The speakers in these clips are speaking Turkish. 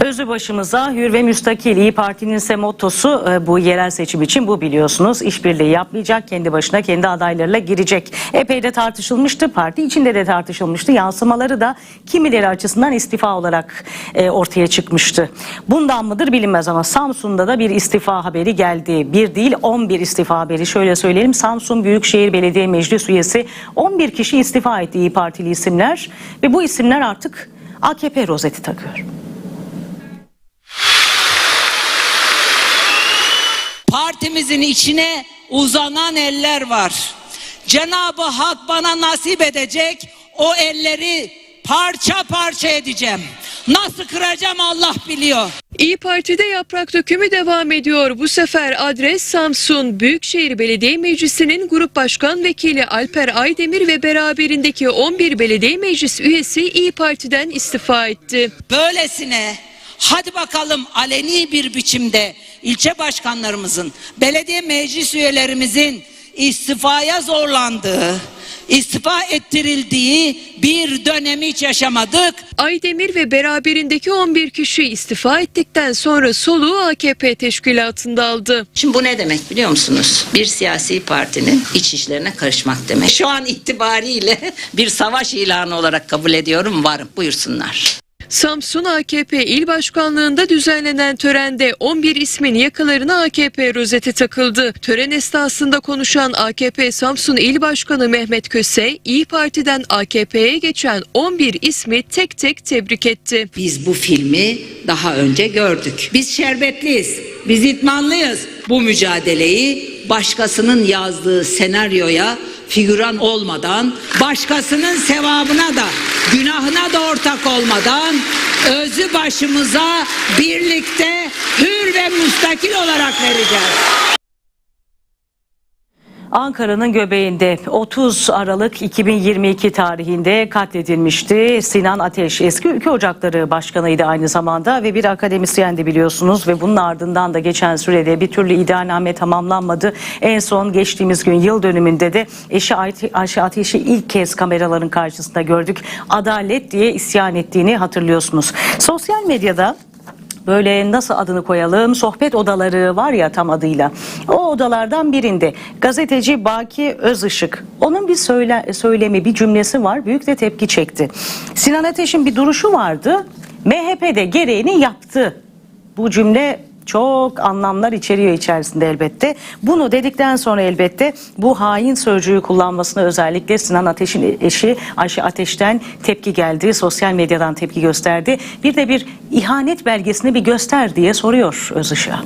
Özü başımıza hür ve müstakil İyi Parti'nin ise mottosu e, bu yerel seçim için bu biliyorsunuz. İşbirliği yapmayacak, kendi başına kendi adaylarıyla girecek. Epey de tartışılmıştı, parti içinde de tartışılmıştı. Yansımaları da kimileri açısından istifa olarak e, ortaya çıkmıştı. Bundan mıdır bilinmez ama Samsun'da da bir istifa haberi geldi. Bir değil 11 istifa haberi. Şöyle söyleyelim Samsun Büyükşehir Belediye Meclis üyesi 11 kişi istifa etti İyi Partili isimler ve bu isimler artık AKP rozeti takıyor. Partimizin içine uzanan eller var. Cenab-ı Hak bana nasip edecek o elleri parça parça edeceğim. Nasıl kıracağım Allah biliyor. İyi Parti'de yaprak dökümü devam ediyor. Bu sefer adres Samsun Büyükşehir Belediye Meclisi'nin Grup Başkan Vekili Alper Aydemir ve beraberindeki 11 belediye meclis üyesi İyi Parti'den istifa etti. Böylesine hadi bakalım aleni bir biçimde ilçe başkanlarımızın, belediye meclis üyelerimizin istifaya zorlandığı, istifa ettirildiği bir dönemi hiç yaşamadık. Aydemir ve beraberindeki 11 kişi istifa ettikten sonra soluğu AKP teşkilatında aldı. Şimdi bu ne demek biliyor musunuz? Bir siyasi partinin iç işlerine karışmak demek. Şu an itibariyle bir savaş ilanı olarak kabul ediyorum. Varım buyursunlar. Samsun AKP İl Başkanlığı'nda düzenlenen törende 11 ismin yakalarına AKP rozeti takıldı. Tören esnasında konuşan AKP Samsun İl Başkanı Mehmet Köse, İyi Parti'den AKP'ye geçen 11 ismi tek tek tebrik etti. Biz bu filmi daha önce gördük. Biz şerbetliyiz, biz itmanlıyız. Bu mücadeleyi başkasının yazdığı senaryoya figüran olmadan, başkasının sevabına da, günahına da ortak olmadan özü başımıza birlikte hür ve müstakil olarak vereceğiz. Ankara'nın göbeğinde 30 Aralık 2022 tarihinde katledilmişti. Sinan Ateş eski Ülke Ocakları Başkanıydı aynı zamanda ve bir akademisyendi biliyorsunuz ve bunun ardından da geçen sürede bir türlü iddianame tamamlanmadı. En son geçtiğimiz gün yıl dönümünde de eşi Ayşe Ateş'i ilk kez kameraların karşısında gördük. Adalet diye isyan ettiğini hatırlıyorsunuz. Sosyal medyada böyle nasıl adını koyalım sohbet odaları var ya tam adıyla. O odalardan birinde gazeteci Baki Özışık onun bir söyle, söylemi bir cümlesi var büyük de tepki çekti. Sinan Ateş'in bir duruşu vardı MHP de gereğini yaptı. Bu cümle çok anlamlar içeriyor içerisinde elbette. Bunu dedikten sonra elbette bu hain sözcüğü kullanmasına özellikle Sinan Ateş'in eşi Ayşe Ateş'ten tepki geldi. Sosyal medyadan tepki gösterdi. Bir de bir ihanet belgesini bir göster diye soruyor Özışık'a.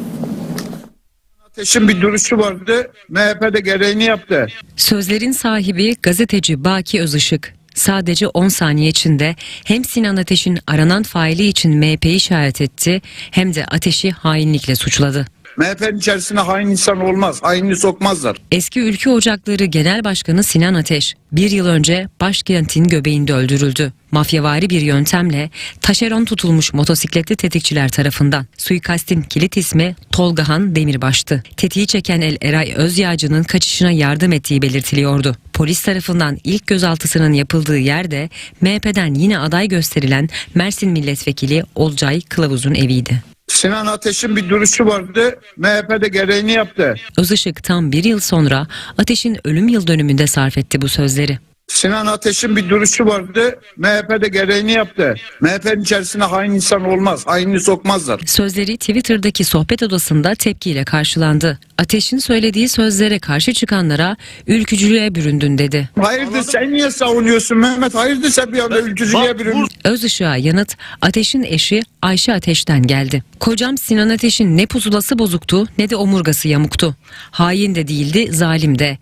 Ateş'in bir duruşu vardı. MHP de gereğini yaptı. Sözlerin sahibi gazeteci Baki Özışık. Sadece 10 saniye içinde hem Sinan Ateş'in aranan faili için MHP'yi işaret etti hem de Ateş'i hainlikle suçladı. MHP'nin içerisine hain insan olmaz. Hainini sokmazlar. Eski Ülke Ocakları Genel Başkanı Sinan Ateş bir yıl önce başkentin göbeğinde öldürüldü. Mafyavari bir yöntemle taşeron tutulmuş motosikletli tetikçiler tarafından. Suikastin kilit ismi Tolgahan Demirbaş'tı. Tetiği çeken el Eray Özyağcı'nın kaçışına yardım ettiği belirtiliyordu. Polis tarafından ilk gözaltısının yapıldığı yerde MHP'den yine aday gösterilen Mersin Milletvekili Olcay Kılavuz'un eviydi. Sinan Ateş'in bir duruşu vardı. MHP de gereğini yaptı. Özışık tam bir yıl sonra Ateş'in ölüm yıl dönümünde sarf etti bu sözleri. Sinan Ateş'in bir duruşu vardı. MHP de gereğini yaptı. MHP'nin içerisine hain insan olmaz. Hainini sokmazlar. Sözleri Twitter'daki sohbet odasında tepkiyle karşılandı. Ateş'in söylediği sözlere karşı çıkanlara ülkücülüğe büründün dedi. Hayırdır sen niye savunuyorsun Mehmet? Hayırdır sen bir anda ülkücülüğe bürün. Özışık'a yanıt Ateş'in eşi Ayşe Ateş'ten geldi. Kocam Sinan Ateş'in ne pusulası bozuktu ne de omurgası yamuktu. Hain de değildi, zalim de.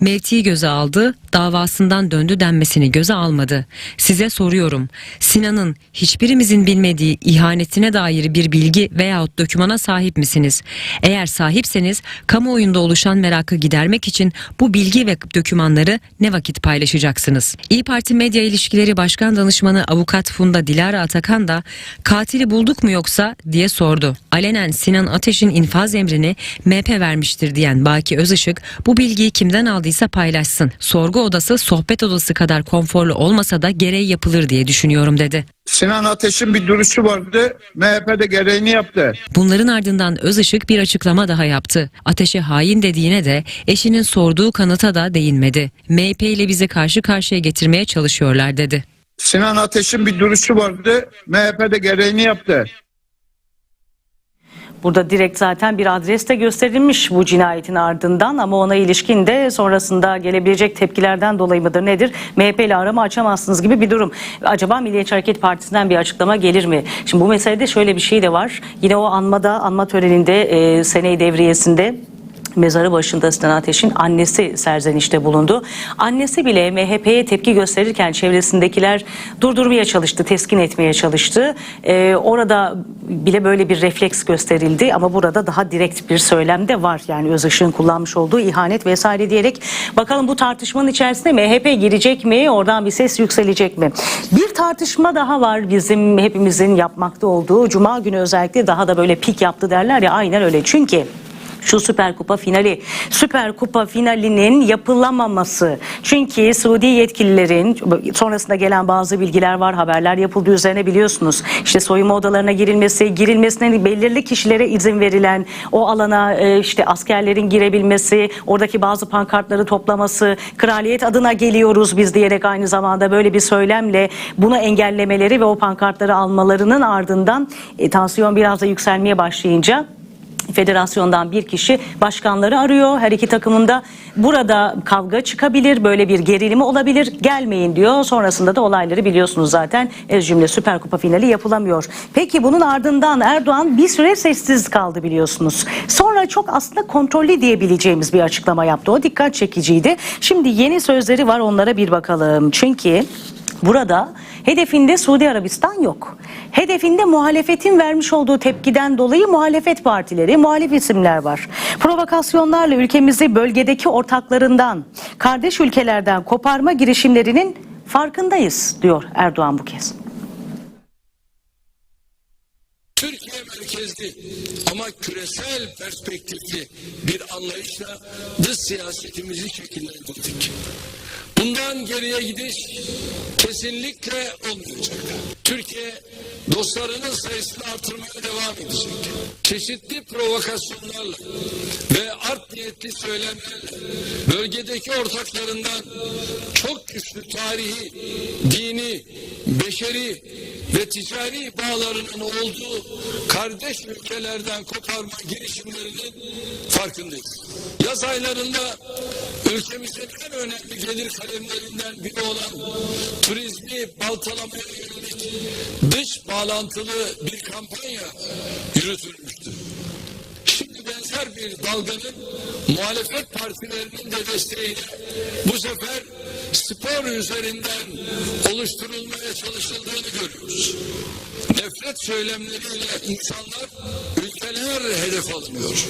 Mevtiyi göze aldı, davasından döndü denmesini göze almadı. Size soruyorum. Sinan'ın hiçbirimizin bilmediği ihanetine dair bir bilgi veyahut dokümana sahip misiniz? Eğer sahipseniz kamuoyunda oluşan merakı gidermek için bu bilgi ve dokümanları ne vakit paylaşacaksınız? İyi Parti Medya İlişkileri Başkan Danışmanı Avukat Funda Dilara Atakan da katili bulduk mu yoksa diye sordu. Alenen Sinan Ateş'in infaz emrini MHP vermiştir diyen Baki Özışık bu bilgiyi kimden aldıysa paylaşsın. Sorgu odası sohbet hükümet odası kadar konforlu olmasa da gereği yapılır diye düşünüyorum dedi. Sinan Ateş'in bir duruşu vardı. MHP de gereğini yaptı. Bunların ardından Özışık bir açıklama daha yaptı. Ateşe hain dediğine de eşinin sorduğu kanıta da değinmedi. MHP ile bizi karşı karşıya getirmeye çalışıyorlar dedi. Sinan Ateş'in bir duruşu vardı. MHP de gereğini yaptı. Burada direkt zaten bir adres de gösterilmiş bu cinayetin ardından ama ona ilişkin de sonrasında gelebilecek tepkilerden dolayı mıdır nedir? MHP ile arama açamazsınız gibi bir durum. Acaba Milliyetçi Hareket Partisi'nden bir açıklama gelir mi? Şimdi bu meselede şöyle bir şey de var. Yine o anmada, anma töreninde e, seneyi devriyesinde mezarı başında Sinan Ateş'in annesi serzenişte bulundu. Annesi bile MHP'ye tepki gösterirken çevresindekiler durdurmaya çalıştı, teskin etmeye çalıştı. Ee, orada bile böyle bir refleks gösterildi ama burada daha direkt bir söylem de var. Yani Özışık'ın kullanmış olduğu ihanet vesaire diyerek bakalım bu tartışmanın içerisinde MHP girecek mi? Oradan bir ses yükselecek mi? Bir tartışma daha var bizim hepimizin yapmakta olduğu. Cuma günü özellikle daha da böyle pik yaptı derler ya aynen öyle. Çünkü şu Süper Kupa finali. Süper Kupa finalinin yapılamaması. Çünkü Suudi yetkililerin sonrasında gelen bazı bilgiler var, haberler yapıldığı üzerine biliyorsunuz. İşte soyunma odalarına girilmesi, girilmesine belirli kişilere izin verilen o alana e, işte askerlerin girebilmesi, oradaki bazı pankartları toplaması, kraliyet adına geliyoruz biz diyerek aynı zamanda böyle bir söylemle bunu engellemeleri ve o pankartları almalarının ardından e, tansiyon biraz da yükselmeye başlayınca federasyondan bir kişi başkanları arıyor. Her iki takımında burada kavga çıkabilir, böyle bir gerilimi olabilir. Gelmeyin diyor. Sonrasında da olayları biliyorsunuz zaten. Ez cümle Süper Kupa finali yapılamıyor. Peki bunun ardından Erdoğan bir süre sessiz kaldı biliyorsunuz. Sonra çok aslında kontrollü diyebileceğimiz bir açıklama yaptı. O dikkat çekiciydi. Şimdi yeni sözleri var onlara bir bakalım. Çünkü Burada hedefinde Suudi Arabistan yok. Hedefinde muhalefetin vermiş olduğu tepkiden dolayı muhalefet partileri, muhalif isimler var. Provokasyonlarla ülkemizi bölgedeki ortaklarından, kardeş ülkelerden koparma girişimlerinin farkındayız diyor Erdoğan bu kez. Türkiye merkezli ama küresel perspektifli bir anlayışla dış siyasetimizi şekillendirdik. Bundan geriye gidiş kesinlikle olmayacak. Türkiye dostlarının sayısını artırmaya devam edecek. Çeşitli provokasyonlarla ve art niyetli söylemlerle bölgedeki ortaklarından çok güçlü tarihi, dini, beşeri ve ticari bağlarının olduğu kardeş ülkelerden koparma girişimlerinin farkındayız. Yaz aylarında ülkemizin en önemli gelir kalemlerinden biri olan turizmi baltalamaya yönelik dış bağlantılı bir kampanya yürütülmüştü. Şimdi benzer bir dalganın muhalefet partilerinin de desteğiyle bu sefer spor üzerinden oluşturulmaya çalışıldığını görüyoruz. Nefret söylemleriyle insanlar, ülkeler hedef alınıyor.